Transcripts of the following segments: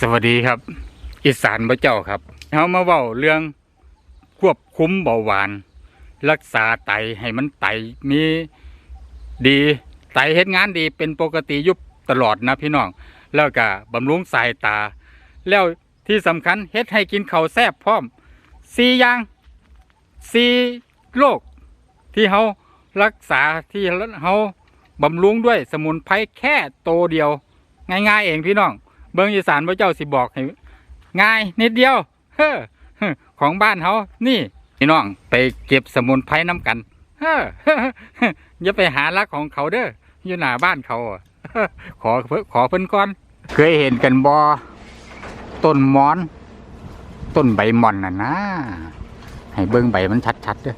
สวัสดีครับ อีสานพระเจ้าครับเฮามาเว้าเรื่องควบคุมเบาหวาน รักษาไตให้มันไตมีดีไตเฮ็ดงานดีเป็นปกติยุบตลอดนะพี่น้อง แล้วก็บำรุงสายตา แล้วที่สำคัญเฮ็ดให้กินข้าวแซ่บพร้อมสี่อย่างสี่โรคที่เฮารักษาที่เฮาบำรุงด้วยสมุนไพรแค่โตเดียว ง่ายๆเองพี่น้อง เบิ้งอีสานพระเจ้าสิบอกให้ง่ายนิดเดียว เฮ้อของบ้านเขานี่พี่น้องไปเก็บสมุนไพรน้ำกันเฮ้ออย่าไปหาลักของเขาเด้ออยู่หน้าบ้านเขาขอเพิ่นขอเพิ่นก่อน เคยเห็นกันบอต้นมอน ต้นใบหมอนน่ะนะให้เบิ้งใบมันชัดๆเด้อ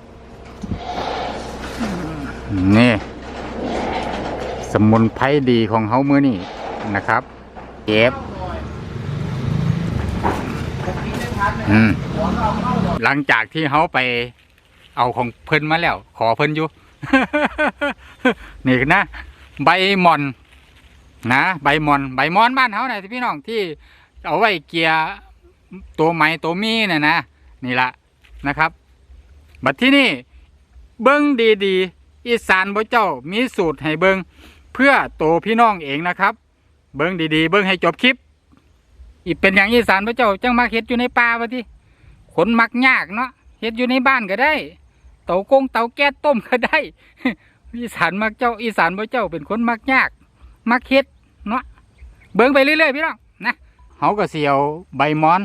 นี่ สมุนไพรดีของเขามือนี่นะครับ เก็บอืมหลังจากที่เขาไปเอาของเพิ่นมาแล้ว ขอเพิ่นอยู่ นี่นะ ใบมอน นะใบมอน ใบมอนบ้านเขาน่ะที่พี่น้องที่เอาไว้เกียร์ตัวไม้ตัวมีน่ะนะนี่ละนะครับบัดที่นี่เบิ้งดีๆอีสานบ่เจ้ามีสูตรให้เบิ้งเพื่อโตวพี่น้องเองนะครับ เบิ้งดีๆ เบิ้งให้จบคลิป อีเป็นอย่างอีสานพระเจ้าจังมาเฮ็ดอยู่ในป่าวะที่ขนมักยากเนาะเฮ็ดอยู่ในบ้านก็ได้ เตากงเตาแก๊สต้มก็ได้อีสานมักเจ้าอีสานพระเจ้าเป็นคนมักยาก มักเฮ็ดเนาะเบิ่งไปเรื่อยๆพี่น้องนะเฮาก็เสียวใบมอน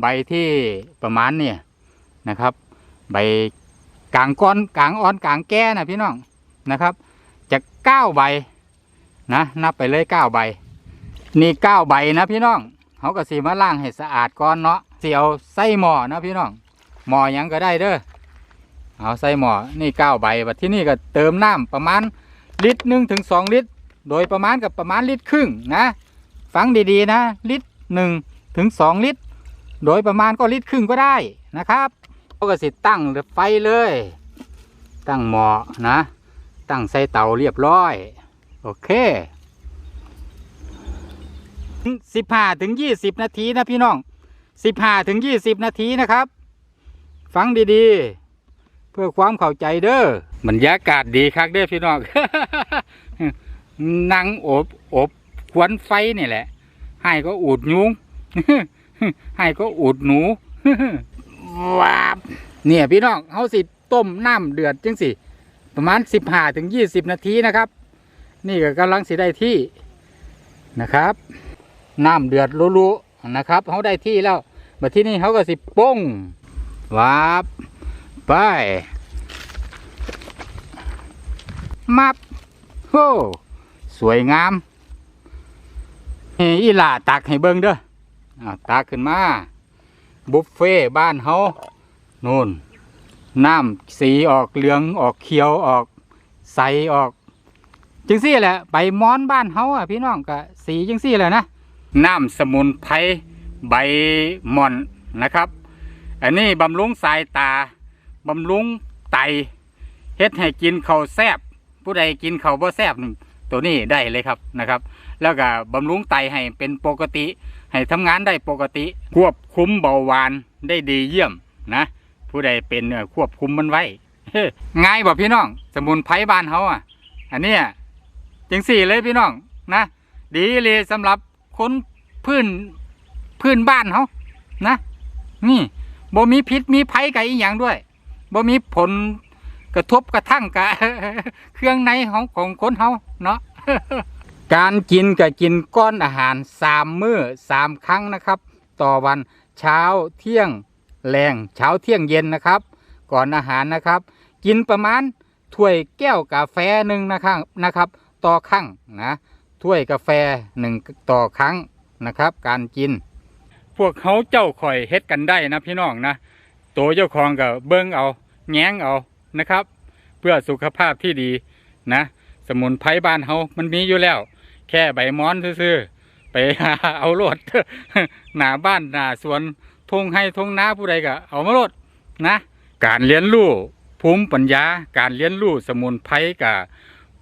ใบที่ประมาณเนี่ยนะครับ ใบกลางก้อนกลางอ่อนกลางแก่นะพี่น้องนะครับ จะเก้าใบนะนับไปเลยเก้าใบ นี่เก้าใบนะพี่น้องเขาก็สีมาล่างให้สะอาดก่อนเนาะเสียวใส่หม้อนะพี่น้องหม้อยังก็ได้เด้อเอาใส่หม้อนี่เก้าใบบัดที่นี่ก็เติมน้ำประมาณลิตรหนึ่งถึงสองลิตร โดยประมาณกับประมาณลิตรครึ่งนะฟังดีๆนะ ลิตรหนึ่งถึงสองลิตร โดยประมาณก็ลิตรครึ่งก็ได้นะครับเขาก็สิตั้งไฟเลย ตั้งหม้อนะ ตั้งใส่เตาเรียบร้อย โอเค สิบห้าถึงยี่สิบนาทีนะพี่น้องสิบห้าถึงยี่สิบนาทีนะครับ ฟังดีๆ เพื่อความเข้าใจเด้อบรรยากาศดีคักเด้อพี่น้องนั่งอบอบควันไฟนี่แหละ ให้ก็อูดยุงให้ก็อูดหนูวาบเนี่ยพี่น้องเขาสิต้มน้ำเดือดจังสิประมาณสิบห้าถึงยี่สิบนาทีนะครับ นี่ก็กำลังสิได้ที่นะครับ น้ำเดือดรู้ๆนะครับเขาได้ที่แล้วมาที่นี่เขาก็สิป้งวาบไปมับโอ้สวยงามอีหล่าตักให้เบิ้งเด้ออาตักขึ้นมา บุฟเฟ่บ้านเฮานู่นน้ำสีออกเหลืองออกเขียวออกใสออก จังซี่แหละ ใบมอนบ้านเฮาอะพี่น้องก็สีจังซี่แหละนะ น้ำสมุนไพรใบหม่อนนะครับ อันนี้บำรุงสายตา บำรุงไตเฮ็ดให้กินข้าวแซบผู้ใดกินข้าวบ่แซบตัวนี้ได้เลยครับนะครับ แล้วก็บำรุงไตให้เป็นปกติ ให้ทำงานได้ปกติ ควบคุมเบาหวานได้ดีเยี่ยมนะผู้ใดเป็นควบคุมมันไว้ง่ายบ่พี่น้อง สมุนไพรบ้านเฮาอะ อันนี้จังสี่เลยพี่น้องนะ ดีเลยสำหรับ คนพื้นพื้นบ้านเขานะ นี่บ่มีพิษมีภัยกับอีหยังด้วยบ่มีผลกระทบกระทั่งกับเครื่องในของของคนเฮาเนาะการกินกับกินก้อนอาหารสามมื้อสามครั้งนะครับ ต่อวันเช้าเที่ยงแรงเช้าเที่ยงเย็นนะครับ ก่อนอาหารนะครับ กินประมาณถ้วยแก้วกาแฟหนึ่งนะครับนะครับ ต่อครั้งนะ ถ้วยกาแฟหนึ่งต่อครั้งนะครับ การกิน พวกเขาเจ้าข่อยเฮ็ดกันได้นะพี่น้องนะตัวเจ้าของก็เบิ้งเอา แง้งเอานะครับ เพื่อสุขภาพที่ดีนะ สมุนไพรบ้านเฮามันมีอยู่แล้ว แค่ใบม้อนซื่อไปเอาโลดหน้าบ้านหน้าสวนทงให้ทงนาผู้ใดก็เอามาโลดนะ การเรียนรู้ภูมิปัญญา การเรียนรู้สมุนไพรกับ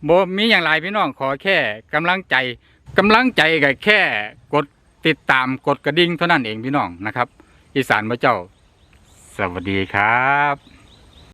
บ่มีอย่างไรพี่น้องขอแค่กำลังใจกำลังใจก็แค่กดติดตามกดกระดิ่งเท่านั้นเองพี่น้องนะครับ อีสานพระเจ้า สวัสดีครับ